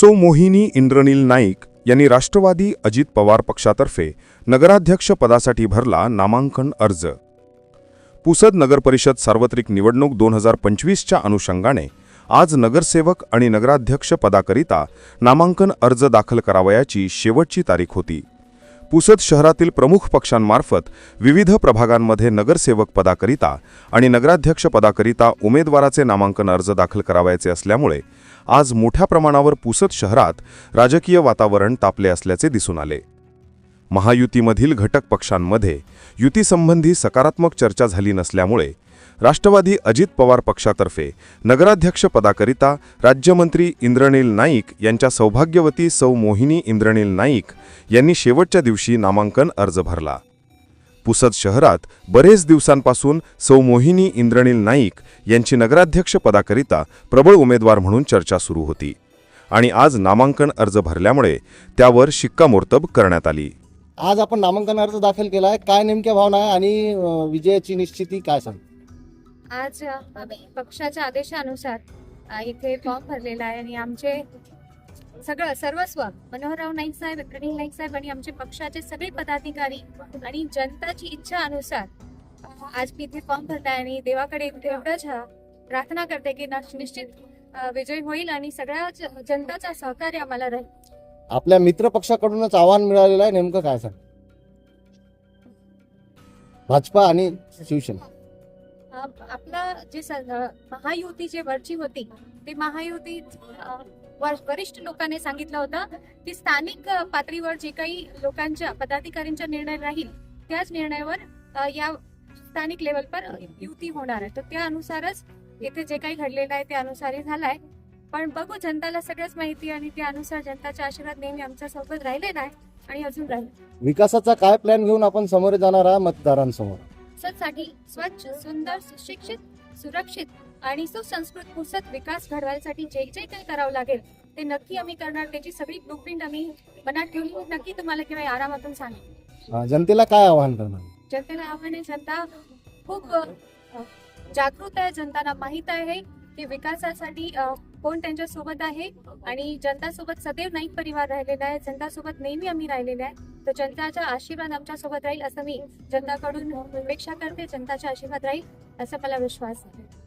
So मोहिनी इंद्रनील नाईक यांनी राष्ट्रवादी अजित पवार पक्षातर्फे नगराध्यक्ष पदासाठी भरला नामांकन अर्ज. पुसद नगरपरिषद सार्वत्रिक निवडणूक दोन हजार पंचवीसच्या अनुषंगाने आज नगरसेवक आणि नगराध्यक्ष पदाकरिता नामांकन अर्ज दाखल करावयाची शेवटची तारीख होती. पुसद शहरातील प्रमुख पक्षांमार्फत विविध प्रभागांमध्ये नगरसेवक पदाकरिता आणि नगराध्यक्ष पदाकरिता उमेदवाराचे नामांकन अर्ज दाखल करावयाचे असल्यामुळे आज मोठ्या प्रमाणावर पुसद शहरात राजकीय वातावरण तापले असल्याचे दिसून आले. महायुतीमधील घटक पक्षांमध्ये युतीसंबंधी सकारात्मक चर्चा झाली नसल्यामुळे राष्ट्रवादी अजित पवार पक्षातर्फे नगराध्यक्ष पदाकरिता राज्यमंत्री इंद्रनील नाईक यांच्या सौभाग्यवती सौ मोहिनी इंद्रनील नाईक यांनी शेवटच्या दिवशी नामांकन अर्ज भरला. पुसद शहरात बरेच दिवसांपासून सौ मोहिनी इंद्रनील नाईक यांची नगराध्यक्ष पदाकरिता प्रबळ उमेदवार म्हणून चर्चा सुरू होती आणि आज नामांकन अर्ज भरल्यामुळे त्यावर शिक्कामोर्तब करण्यात आली. आज आपण नामांकन अर्ज दाखल केला आहे काय नेमक्या भावना आहे आणि अं, विजयाची निश्चिती काय सांग आज अ, आम्ही पक्षाच्या आदेशानुसार अ, इथे फॉर्म भरलेला आहे आणि आमचे सगळं सर्वस्व मनोहरराव नाईक साहेब प्रणील नाईक साहेब आणि आमचे पक्षाचे सगळे पदाधिकारी आणि जनताची इच्छा अनुसार अ, आज मी इथे फॉर्म भरताय आहे आणि देवाकडे एवढंच अ, प्रार्थना करते की ना- निश्चित अ, विजय होईल आणि सगळ्या ज- जनताचा सहकार्य आम्हाला राहील. आपल्या मित्रपक्षाकडूनच आव्हान मिळालेलं आहे. नेमकं काय सांग? भाजपा आणि शिवसेना. आपला जे स- महायुती जे वरची होती ते महायुती वर- वरिष्ठ लोकांनी सांगितलं होतं की स्थानिक पातळीवर जे काही लोकांच्या पदाधिकाऱ्यांचा निर्णय राहील त्याच निर्णयावर या स्थानिक लेवलवर युती होणार आहे. तर त्यानुसारच इथे जे काही घडलेलं आहे त्यानुसारही झालाय. पण बघू जनताला सगळंच माहिती आणि त्यानुसार जनताचा आशीर्वाद नेहमी आमच्यासोबत राहिलेला आहे आणि अजून राहील. विकासाचा काय प्लॅन घेऊन आपण समोर जाणार आहात मतदारांसमोर? साठी स्वच्छ सुंदर सुशिक्षित सुरक्षित आणि सुसंस्कृत पुसत विकास घडवायसाठी जे जे काही करावं लागेल ते नक्की आम्ही करणार. त्याची सगळी ब्लूप्रिंट आम्ही मनात ठेवली. नक्की तुम्हाला किंवा आरामातून सांगेल अं, जनतेला काय आव्हान करणार? जनतेला आव्हान आहे जनता खूप अ, जागृत आहे जनताला माहीत आहे की विकासासाठी अ, कोण त्यांच्यासोबत आहे आणि जनतासोबत सदैव नाईक परिवार राहिलेला आहे जनतासोबत नेहमी आम्ही राहिलेले आहे तर जनताचा आशीर्वाद आमच्यासोबत राहील असं मी जनताकडून अपेक्षा करते जनताचा आशीर्वाद राहील असा मला विश्वास आहे.